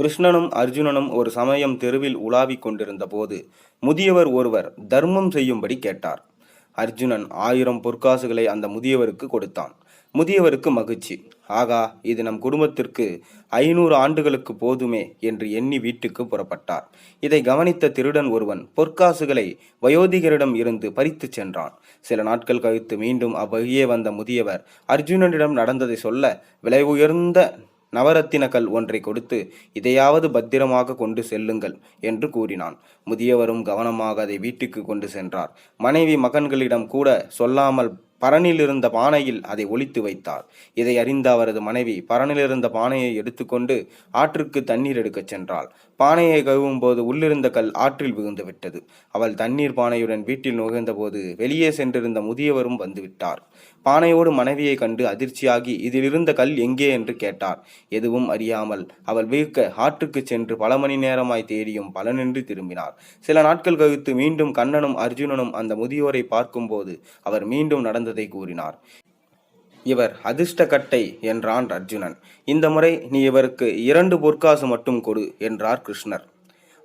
கிருஷ்ணனும் அர்ஜுனனும் ஒரு சமயம் தெருவில் உலாவிக் கொண்டிருந்த போது முதியவர் ஒருவர் தர்மம் செய்யும்படி கேட்டார். அர்ஜுனன் ஆயிரம் பொற்காசுகளை அந்த முதியவருக்கு கொடுத்தான். முதியவருக்கு மகிழ்ச்சி. ஆகா இது நம் குடும்பத்திற்கு ஐநூறு ஆண்டுகளுக்கு போதுமே என்று எண்ணி வீட்டுக்கு புறப்பட்டார். இதை கவனித்த திருடன் ஒருவன் பொற்காசுகளை வயோதிகரிடம் இருந்து பறித்துச் சென்றான். சில நாட்கள் கழித்து மீண்டும் அவ்வழியே வந்த முதியவர் அர்ஜுனனிடம் நடந்ததை சொல்ல விலை உயர்ந்த நவரத்தின கல் ஒன்றை கொடுத்து இதையாவது பத்திரமாக கொண்டு செல்லுங்கள் என்று கூறினான். முதியவரும் கவனமாக அதை வீட்டுக்கு கொண்டு சென்றார். மனைவி மகன்களிடம் கூட சொல்லாமல் பரனிலிருந்த பானையில் அதை ஒளித்து வைத்தார். இதை அறிந்த அவரது மனைவி பரனிலிருந்த பானையை எடுத்துக்கொண்டு ஆற்றுக்கு தண்ணீர் எடுக்கச் சென்றாள். பானையை கழுவும் போது உள்ளிருந்த கல் ஆற்றில் விழுந்து விட்டது. அவள் தண்ணீர் பானையுடன் வீட்டில் நுழைந்தபோது வெளியே சென்றிருந்த முதியவரும் வந்துவிட்டார் பானையோடு மனைவியை கண்டு அதிர்ச்சியாகி இதிலிருந்த கல் எங்கே? என்று கேட்டார். எதுவும் அறியாமல் அவள் வீழ்க்க ஆற்றுக்கு சென்று பல மணி நேரமாய் தேடியும் பலனின்றி திரும்பினார் சில நாட்கள் கழித்து மீண்டும் கண்ணனும் அர்ஜுனனும் அந்த முதியோரை பார்க்கும்போது அவர் மீண்டும் நடந்ததை கூறினார். இவர் அதிர்ஷ்டக்கட்டை என்றான் அர்ஜுனன். இந்த முறை நீ இவருக்கு இரண்டு பொற்காசு மட்டும் கொடு என்றார் கிருஷ்ணர்.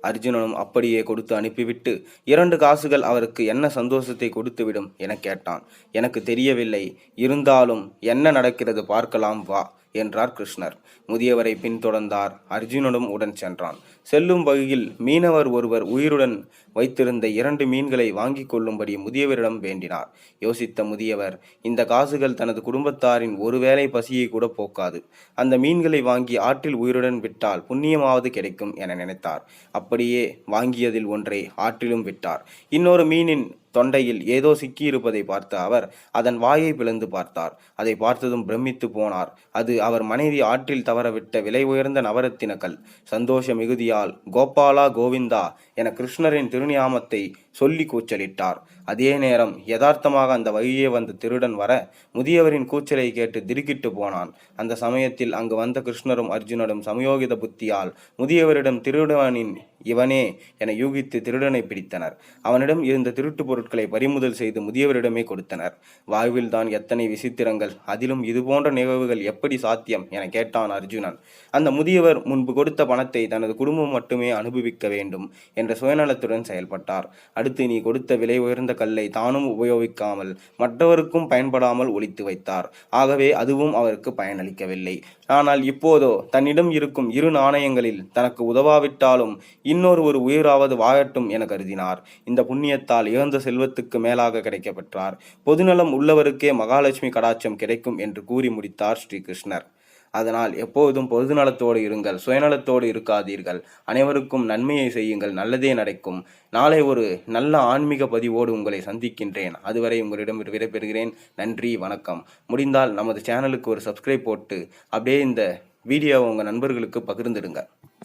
அர்ஜுனனும் அப்படியே கொடுத்து அனுப்பிவிட்டு இரண்டு காசுகள் அவருக்கு என்ன சந்தோஷத்தை கொடுத்துவிடும் என கேட்டான். எனக்கு தெரியவில்லை. இருந்தாலும் என்ன நடக்கிறது பார்க்கலாம் வா. என்றார் கிருஷ்ணர். முதியவரை பின்தொடர்ந்தார். அர்ஜுனனும் உடன் சென்றான். செல்லும் வகையில் மீனவர் ஒருவர் உயிருடன் வைத்திருந்த இரண்டு மீன்களை வாங்கிக் கொள்ளும்படி முதியவரிடம் வேண்டினார். யோசித்த முதியவர் இந்த காசுகள் தனது குடும்பத்தாரின் ஒருவேளை பசியை கூட போக்காது. அந்த மீன்களை வாங்கி ஆற்றில் உயிருடன் விட்டால் புண்ணியமாவது கிடைக்கும் என நினைத்தார். அப்படியே வாங்கியதில் ஒன்றை ஆற்றிலும் விட்டார். இன்னொரு மீனின் தொண்டையில் ஏதோ சிக்கியிருப்பதை பார்த்த அவர் அதன் வாயை பிளந்து பார்த்தார். அதை பார்த்ததும் பிரமித்து போனார். அது அவர் மனைவி ஆற்றில் தவறவிட்ட விலை உயர்ந்த நவரத்தின கல். சந்தோஷ மிகுதியால் கோபாலா கோவிந்தா என கிருஷ்ணரின் திருநியாமத்தை சொல்லி கூச்சலிட்டார். அதே நேரம் யதார்த்தமாக அந்த வழியே வந்த திருடன் வர முதியவரின் கூச்சலை கேட்டு திடுக்கிட்டு போனான். அந்த சமயத்தில் அங்கு வந்த கிருஷ்ணரும் அர்ஜுனரும் சமயோகித புத்தியால் முதியவரிடம் திருடனின் இவனே என யூகித்து திருடனை பிடித்தனர். அவனிடம் இருந்த திருட்டு பொருட்களை பறிமுதல் செய்து முதியவரிடமே கொடுத்தனர். வாழ்வில் தான் எத்தனை விசித்திரங்கள் அதிலும் இதுபோன்ற நிகழ்வுகள் எப்படி சாத்தியம் என கேட்டான் அர்ஜுனன். அந்த முதியவர் முன்பு கொடுத்த பணத்தை தனது குடும்பம் மட்டுமே அனுபவிக்க வேண்டும் என்ற சுயநலத்துடன் செயல்பட்டார். அடுத்து நீ கொடுத்த விலை உயர்ந்த கல்லை தானும் உபயோகிக்காமல் மற்றவருக்கும் பயன்படாமல் ஒழித்து வைத்தார். ஆகவே அதுவும் அவருக்கு பயனளிக்கவில்லை. ஆனால் இப்போதோ தன்னிடம் இருக்கும் இரு நாணயங்களில் தனக்கு உதவாவிட்டாலும் இன்னொரு ஒரு உயிராவது வாழட்டும் என கருதினார். இந்த புண்ணியத்தால் இழந்த செல்வத்துக்கு மேலாக கிடைக்கப்பெற்றார். பொதுநலம் உள்ளவருக்கே மகாலட்சுமி கடாட்சம் கிடைக்கும் என்று கூறி முடித்தார் ஸ்ரீகிருஷ்ணர். அதனால் எப்போதும் பொதுநலத்தோடு இருங்கள் சுயநலத்தோடு இருக்காதீர்கள். அனைவருக்கும் நன்மையை செய்யுங்கள் நல்லதே நடக்கும். நாளை ஒரு நல்ல ஆன்மீக பதிவோடு உங்களை சந்திக்கின்றேன். அதுவரை உங்களிடம் விடைபெறுகிறேன். நன்றி வணக்கம். முடிந்தால் நமது சேனலுக்கு ஒரு சப்ஸ்கிரைப் போட்டு அப்படியே இந்த வீடியோவை உங்கள் நண்பர்களுக்கு பகிர்ந்துடுங்க.